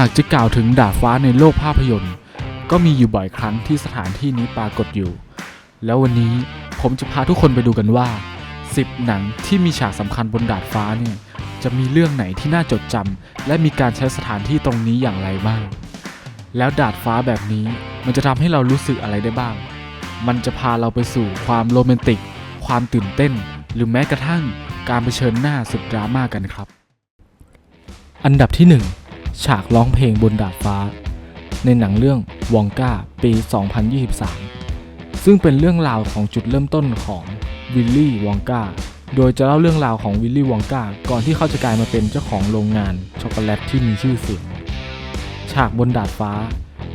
หากจะกล่าวถึงดาดฟ้าในโลกภาพยนตร์ ก็มีอยู่บ่อยครั้งที่สถานที่นี้ปรากฏอยู่ แล้ววันนี้ผมจะพาทุกคนไปดูกันว่า 10 หนังที่มีฉากสำคัญบนดาดฟ้าเนี่ย จะมีเรื่องไหนที่น่าจดจำและมีการใช้สถานที่ตรงนี้อย่างไรบ้าง แล้วดาดฟ้าแบบนี้มันจะทำให้เรารู้สึกอะไรได้บ้าง มันจะพาเราไปสู่ความโรแมนติก ความตื่นเต้น หรือแม้กระทั่งการเผชิญหน้าสุดดราม่ากันครับ อันดับที่ 1 ฉากร้องเพลงบนดาดฟ้า ในหนังเรื่องวองกาปี 2023 ซึ่งเป็นเรื่องราวของจุดเริ่มต้นของวิลลี่วองกาโดยจะเล่าเรื่องราวของวิลลี่วองกาก่อนที่เขาจะกลายมาเป็นเจ้าของโรงงานช็อกโกแลตที่มีชื่อเสียง ฉากบนดาดฟ้า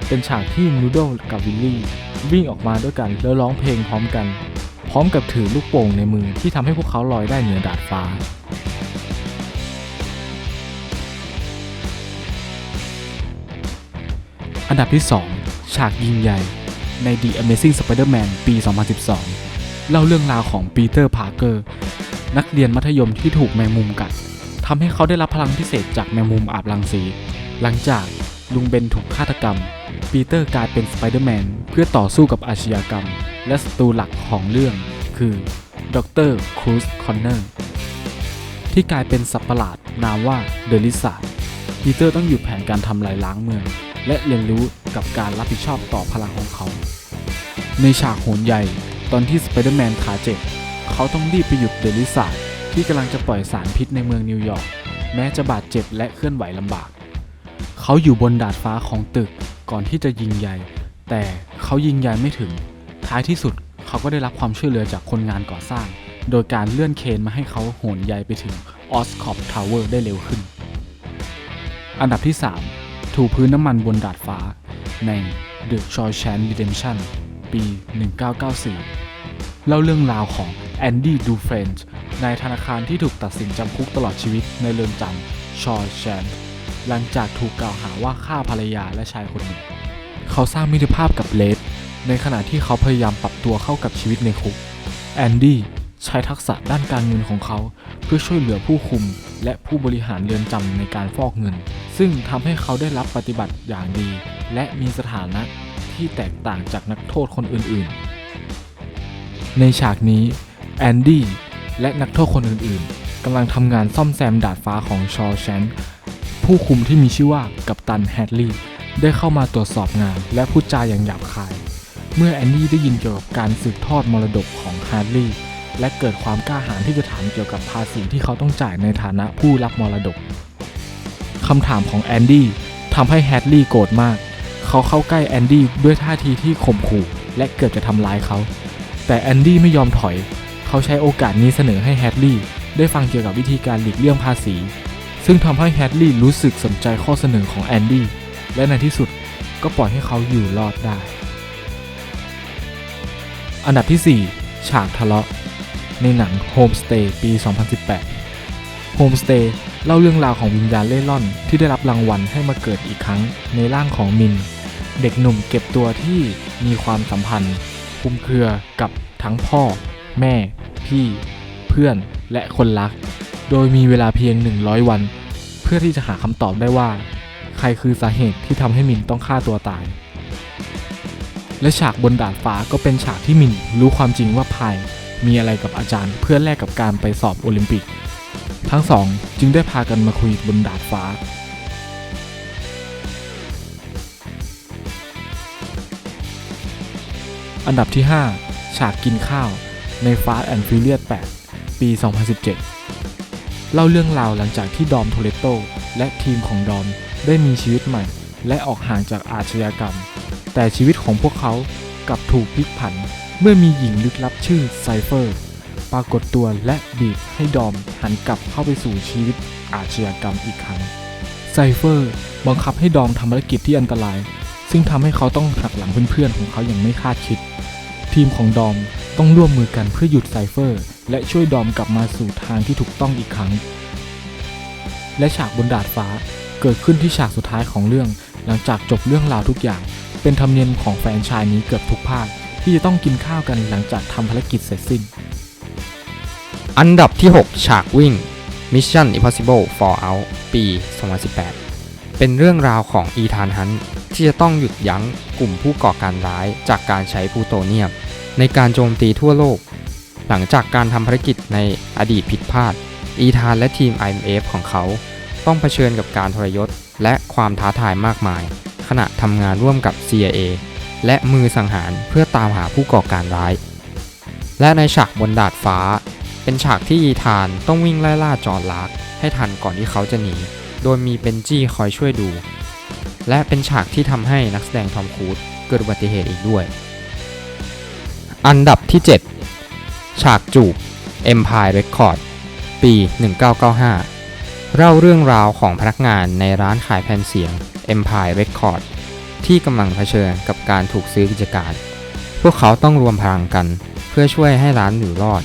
เป็นฉากที่นูโดกับวิลลี่วิ่งออกมาด้วยกันแล้วร้องเพลงพร้อมกัน พร้อมกับถือลูกโป่งในมือที่ทำให้พวกเขาลอยได้เหนือดาดฟ้า อันดับที่ 2 ฉากยิงใหญ่ ใน The Amazing Spider-Man ปี 2012 เล่าเรื่องราวของปีเตอร์พาร์เกอร์นักเรียนมัธยมที่ถูกแมงมุมกัดทำให้เขาได้รับพลังพิเศษจากแมงมุมอาบรังสี หลังจากลุงเบนถูกฆาตกรรม ปีเตอร์กลายเป็นสไปเดอร์แมนเพื่อต่อสู้กับอาชญากรรม และศัตรูหลักของเรื่อง คือดรครูซคอนเนอร์ที่กลายเป็นสัตว์ประหลาดนามว่าเดลิซาปีเตอร์ต้องหยุดแผนการทำลายล้างเมือง และเรียนรู้กับการรับผิดชอบต่อพลังของเขา ในฉากโหนใหญ่ตอนที่สไปเดอร์แมนขาเจ็บเขาต้องรีบไปหยุดเดลิซาที่กำลังจะปล่อยสารพิษในเมืองนิวยอร์กแม้จะบาดเจ็บและเคลื่อนไหวลำบาก เขาอยู่บนดาดฟ้าของตึกก่อนที่จะยิงใหญ่ แต่เขายิงใหญ่ไม่ถึง ท้ายที่สุดเขาก็ได้รับความช่วยเหลือจากคนงานก่อสร้าง โดยการเลื่อนเคนมาให้เขาโหนใยไปถึงออสคอปทาวเวอร์ได้เร็วขึ้น อันดับที่ 3 ถูพื้นน้ำมันบนดาดฟ้า ใน The Shawshank Redemption ปี 1994 เล่าเรื่องราวของแอนดี้ดูเฟรนช์นายธนาคารที่ถูกตัดสินจำคุกตลอดชีวิตในเรือนจำชอแชนหลังจากถูกกล่าวหาว่าฆ่าภรรยาและชายคนหนึ่ง เขาสร้างมิตรภาพกับเลดในขณะที่เขาพยายามปรับตัวเข้ากับชีวิตในคุก แอนดี้ใช้ทักษะด้านการเงินของเขา เพื่อช่วยเหลือผู้คุมและผู้บริหารเรือนจำในการฟอกเงิน ซึ่งทำให้เขาได้รับปฏิบัติอย่างดี และมีสถานะที่แตกต่างจากนักโทษคนอื่นๆ ในฉากนี้แอนดี้และนักโทษคนอื่นๆกำลังทำงานซ่อมแซมดาดฟ้าของชอแชงค์ผู้คุมที่มีชื่อว่ากัปตันแฮดลีย์ได้เข้ามาตรวจสอบงาน และพูดจาอย่างหยาบคาย เมื่อแอนนี่ได้ยินเกี่ยวกับการสืบทอดมรดกของแฮาร์ลีย์และเกิดความกล้าหาญที่จะถามเกี่ยวกับภาษีที่เขาต้องจ่ายในฐานะผู้รับมรดก คำถามของแอนดี้ทำให้แฮดลีย์โกรธมาก เขาเข้าใกล้แอนดี้ด้วยท่าทีที่ข่มขู่และเกือบจะทำร้ายเขา แต่แอนดี้ไม่ยอมถอย เขาใช้โอกาสนี้เสนอให้แฮดลีย์ได้ฟังเกี่ยวกับวิธีการหลีกเลี่ยงภาษี ซึ่งทำให้แฮดลีย์รู้สึกสนใจข้อเสนอของแอนดี้ และในที่สุดก็ปล่อยให้เขาอยู่รอดได้ อันดับที่ 4 ฉากทะเลาะ ในหนัง Homestay ปี 2018 Homestay เล่าเรื่องราวของวิญญาณเล่ร่อนที่ได้รับรางวัลให้มาเกิดอีกครั้งในร่างของมิน เด็กหนุ่มเก็บตัวที่มีความสัมพันธ์คลุมเครือกับทั้งพ่อ แม่ พี่ เพื่อนและคนรัก โดยมีเวลาเพียง 100 วัน เพื่อที่จะหาคำตอบได้ว่า ใครคือสาเหตุที่ทำให้มินต้องฆ่าตัวตาย และฉากบนดาดฟ้าก็เป็นฉากที่มินรู้ความจริงว่าพายมีอะไรกับอาจารย์เพื่อแลกกับการไปสอบโอลิมปิก ทั้งสองจึงได้พากันมาคุยบนดาดฟ้า อันดับที่ 5 ฉากกินข้าวใน Fast and Furious 8 ปี 2017 เล่าเรื่องราวหลังจากที่ดอมโทเลโตและทีมของดอมได้มีชีวิตใหม่ และออกห่างจากอาชญากรรม แต่ชีวิตของพวกเขากลับถูกพลิกผัน เมื่อมีหญิงลึกลับชื่อไซเฟอร์ ปรากฏตัวและบีบให้ดอมหันกลับเข้าไปสู่ชีวิตอาชญากรรมอีกครั้งไซเฟอร์บังคับให้ดอมทำภารกิจที่อันตราย ซึ่งทำให้เขาต้องหักหลังเพื่อนๆของเขาอย่างไม่คาดคิด ทีมของดอมต้องร่วมมือกันเพื่อหยุดไซเฟอร์ และช่วยดอมกลับมาสู่ทางที่ถูกต้องอีกครั้ง และฉากบนดาดฟ้าเกิดขึ้นที่ฉากสุดท้ายของเรื่อง หลังจากจบเรื่องราวทุกอย่าง เป็นธรรมเนียมของแฟนชายนี้เกือบทุกภาคที่จะต้องกินข้าวกันหลังจากทำภารกิจเสร็จสิ้น อันดับที่ 6 ฉากวิ่ง Mission Impossible Fallout ปี 2018 เป็นเรื่องราวของอีธานฮันที่จะต้องหยุดยั้งกลุ่มผู้ก่อการร้ายจากการใช้พูโตเนียม ในการโจมตีทั่วโลก หลังจากการทำภารกิจในอดีตผิดพลาด อีธานและทีม IMF ของเขา ต้องเผชิญกับการทรยศและความท้าทายมากมาย ขณะทำงานร่วมกับ CIA และมือสังหารเพื่อตามหาผู้ก่อการร้าย และในฉากบนดาดฟ้า เป็นฉากที่อีธานต้องวิ่งไล่ล่าจอร์นลาร์กให้ทันก่อนที่เขาจะหนี โดยมีเบนจี้คอยช่วยดู และเป็นฉากที่ทำให้นักแสดงทอมครูซเกิดอุบัติเหตุอีกด้วย อันดับที่ 7 ฉากจูบ Empire Record ปี 1995 เล่าเรื่องราวของพนักงานในร้านขายแผ่นเสียง Empire Record ที่กำลังเผชิญกับการถูกซื้อกิจการ พวกเขาต้องรวมพลังกันเพื่อช่วยให้ร้านอยู่รอด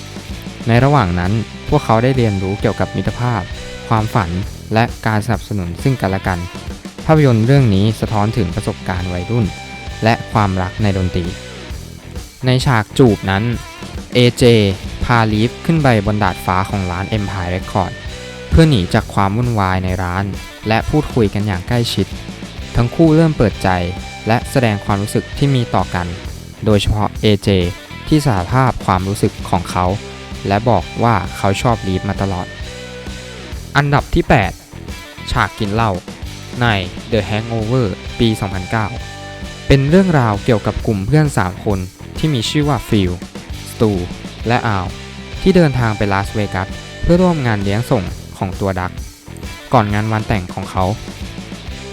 ในระหว่างนั้นพวกเขาได้เรียนรู้เกี่ยวกับมิตรภาพ ความฝัน และการสนับสนุนซึ่งกันและกัน ภาพยนตร์เรื่องนี้สะท้อนถึงประสบการณ์วัยรุ่น และความรักในดนตรี ในฉากจูบนั้น AJ พาลีฟขึ้นไปบนดาดฟ้าของร้าน Empire Record เพื่อหนีจากความวุ่นวายในร้าน และพูดคุยกันอย่างใกล้ชิด ทั้งคู่เริ่มเปิดใจ และแสดงความรู้สึกที่มีต่อกัน โดยเฉพาะ AJ ที่สารภาพความรู้สึกของเขา และบอกว่าเขาชอบลีฟมาตลอด อันดับที่ 8 ฉากกินเหล้าใน The Hangover ปี 2009 เป็นเรื่องราวเกี่ยวกับกลุ่มเพื่อน 3 คนที่มีชื่อว่าฟิลสตู และอาวที่เดินทางไปลาสเวกัสเพื่อร่วมงานเลี้ยงส่งของตัวดัก ก่อนงานวันแต่งของเขา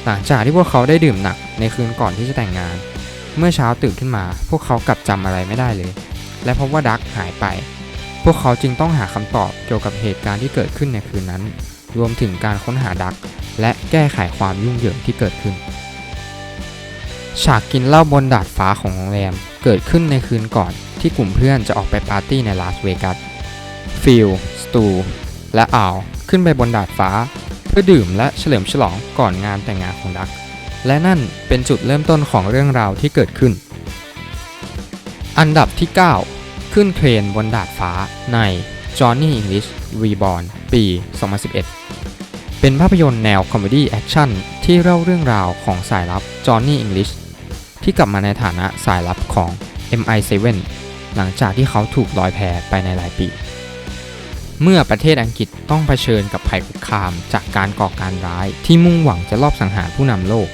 หลังจากที่พวกเขาได้ดื่มหนักในคืนก่อนที่จะแต่งงาน เมื่อเช้าตื่นขึ้นมา พวกเขากลับจำอะไรไม่ได้เลย และพบว่าดักหายไป พวกเขาจึงต้องหาคำตอบเกี่ยวกับเหตุการณ์ที่เกิดขึ้นในคืนนั้น รวมถึงการค้นหาดัก และแก้ไขความยุ่งเหยิงที่เกิดขึ้น ฉากกินเหล้าบนดาดฟ้าของโรงแรมเกิดขึ้นในคืนก่อนที่กลุ่มเพื่อนจะออกไปปาร์ตี้ในลาสเวกัส ฟิล สตู และอาวขึ้นไปบนดาดฟ้า เพื่อดื่มและเฉลิมฉลองก่อนงานแต่งงานของดัก และนั่นเป็นจุดเริ่มต้นของเรื่องราวที่เกิดขึ้น อันดับที่ 9 ขึ้นเครนบนดาดฟ้าใน Johnny English Reborn ปี 2011 เป็นภาพยนตร์แนวคอมเมดี้แอคชั่นที่เล่าเรื่องราวของสายลับ Johnny English ที่กลับมาในฐานะสายลับของ MI7 หลังจากที่เขาถูกลอยแพไปในหลายปี เมื่อประเทศอังกฤษต้องเผชิญกับภัยคุกคามจากการก่อการร้ายที่มุ่งหวังจะลอบสังหารผู้นำโลก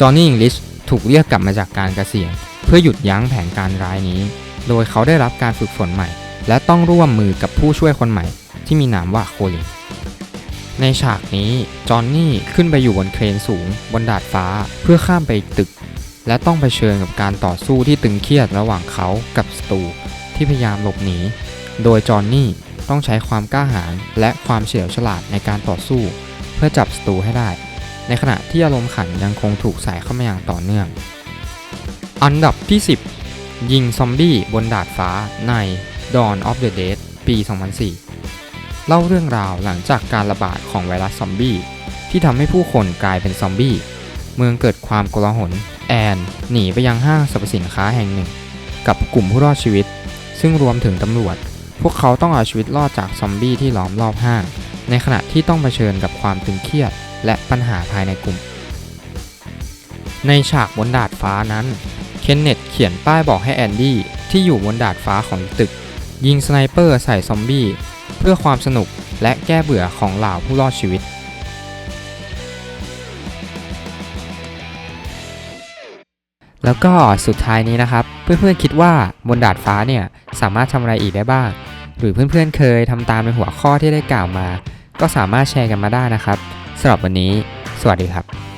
จอห์นนี่อิงลิชถูกเรียกกลับมาจากการเกษียณเพื่อหยุดยั้งแผนการร้ายนี้ โดยเขาได้รับการฝึกฝนใหม่ และต้องร่วมมือกับผู้ช่วยคนใหม่ ที่มีนามว่าโคลิน ในฉากนี้จอห์นนี่ขึ้นไปอยู่บนเครนสูง บนดาดฟ้าเพื่อข้ามไปอีกตึก และต้องเผชิญกับการต่อสู้ที่ตึงเครียดระหว่างเขากับสตูที่พยายามหลบหนี โดยจอห์นนี่ต้องใช้ความกล้าหาญและความเฉลียวฉลาดในการต่อสู้ เพื่อจับสตูให้ได้ ในขณะที่อารมณ์ขันยังคงถูกใส่เข้ามาอย่างต่อเนื่อง อันดับที่ 10 ยิงซอมบี้บนดาดฟ้าใน Dawn of the Dead ปี 2004 เล่าเรื่องราวหลังจากการระบาดของไวรัสซอมบี้ที่ทำให้ผู้คนกลายเป็นซอมบี้ เมืองเกิดความโกลาหล แอนหนีไปยังห้างสรรพสินค้าแห่งหนึ่ง กับกลุ่มผู้รอดชีวิต ซึ่งรวมถึงตำรวจ พวกเขาต้องเอาชีวิตรอดจากซอมบี้ที่ล้อมรอบห้าง ในขณะที่ต้องเผชิญกับความตึงเครียด และปัญหาภายในกลุ่ม ในฉากบนดาดฟ้านั้น เคนเนตเขียนป้ายบอกให้แอนดี้ที่อยู่บนดาดฟ้าของตึก ยิงสไนเปอร์ใส่ซอมบี้ เพื่อความสนุกและแก้เบื่อของเหล่าผู้รอดชีวิต แล้วก็สุดท้ายนี้นะครับ เพื่อนๆคิดว่าบนดาดฟ้าเนี่ยสามารถทำอะไรอีกได้บ้าง หรือเพื่อนๆเคยทำตามในหัวข้อที่ได้กล่าวมา ก็สามารถแชร์กันมาได้นะครับสำหรับวันนี้ สวัสดีครับ